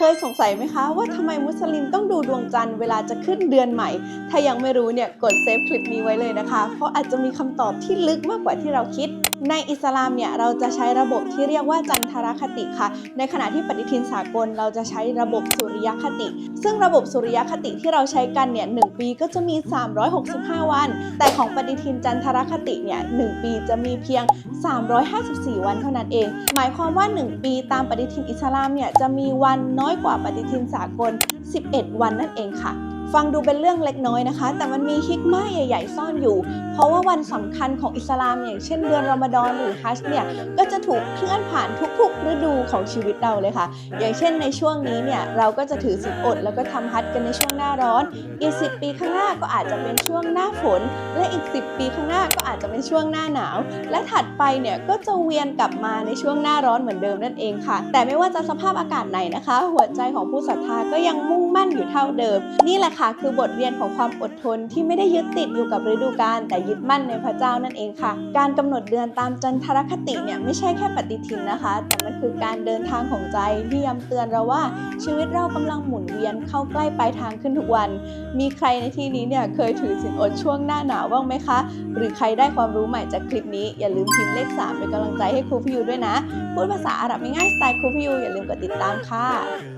เคยสงสัยไหมคะว่าทำไมมุสลิมต้องดูดวงจันทร์เวลาจะขึ้นเดือนใหม่ ถ้ายังไม่รู้เนี่ยกดเซฟคลิปนี้ไว้เลยนะคะ เพราะอาจจะมีคำตอบที่ลึกมากกว่าที่เราคิด ในอิสลามเนี่ยเราจะใช้ระบบที่เรียกว่าจันทรคติค่ะ ในขณะที่ปฏิทินสากลเราจะใช้ระบบสุริยคติ ซึ่งระบบสุริยคติที่เราใช้กันเนี่ยหปีก็จะมี 365 วัน แต่ของปฏิทินจันทรคติเนี่ยหปีจะมีเพียง 354 วันเท่านั้นเอง หมายความว่า 1 ปีตามปฏิทินอิสลามเนี่ยจะมีวันน้อย้อยกว่าปฏิทินสากล 11 วันนั่นเองค่ะ ฟังดูเป็นเรื่องเล็กน้อยนะคะ แต่มันมีฮิกมาใหญ่ ๆ ซ่อนอยู่ เพราะว่าวันสำคัญของอิสลามอย่างเช่นเดือนรอมฎอนหรือฮัจญ์เนี่ยก็จะถูกเคลื่อนผ่านทุก ๆ ฤดูของชีวิตเราเลยค่ะ อย่างเช่นในช่วงนี้เนี่ยเราก็จะถือศีลอด แล้วก็ทำฮัจญ์กันในช่วงหน้าร้อนอีก10ปีข้างหน้าก็อาจจะเป็นช่วงหน้าฝน และอีก 10 ปีข้างหน้าก็อาจจะเป็นช่วงหน้าหนาว และถัดไปเนี่ยก็จะเวียนกลับมาในช่วงหน้าร้อนเหมือนเดิมนั่นเองค่ะ แต่ไม่ว่าจะสภาพอากาศไหนนะคะ หัวใจของผู้ศรัทธาก็ยังมุ่งมั่นอยู่เท่าเดิมนี่แหละค่ะคือบทเรียนของความอดทนที่ไม่ได้ยึดติดอยู่กับฤดูกาลแต่ยึดมั่นในพระเจ้านั่นเองค่ะ การกำหนดเดือนตามจันทรคติเนี่ยไม่ใช่แค่ปฏิทินนะคะ แต่มันคือการเดินทางของใจที่ย้ำเตือนเราว่าชีวิตเรากำลังหมุนเวียนเข้าใกล้ปลายทางขึ้นทุกวัน มีใครในที่นี้เนี่ยเคยถือสินอดช่วงหน้าหนาวบ้างไหมคะ หรือใครได้ความรู้ใหม่จากคลิปนี้อย่าลืมพิมพ์เลข3เป็นกำลังใจให้ครูพิยูด้วยนะ พูดภาษาอาหรับง่ายๆสไตล์ครูพิยูอย่าลืมกดติดตามค่ะ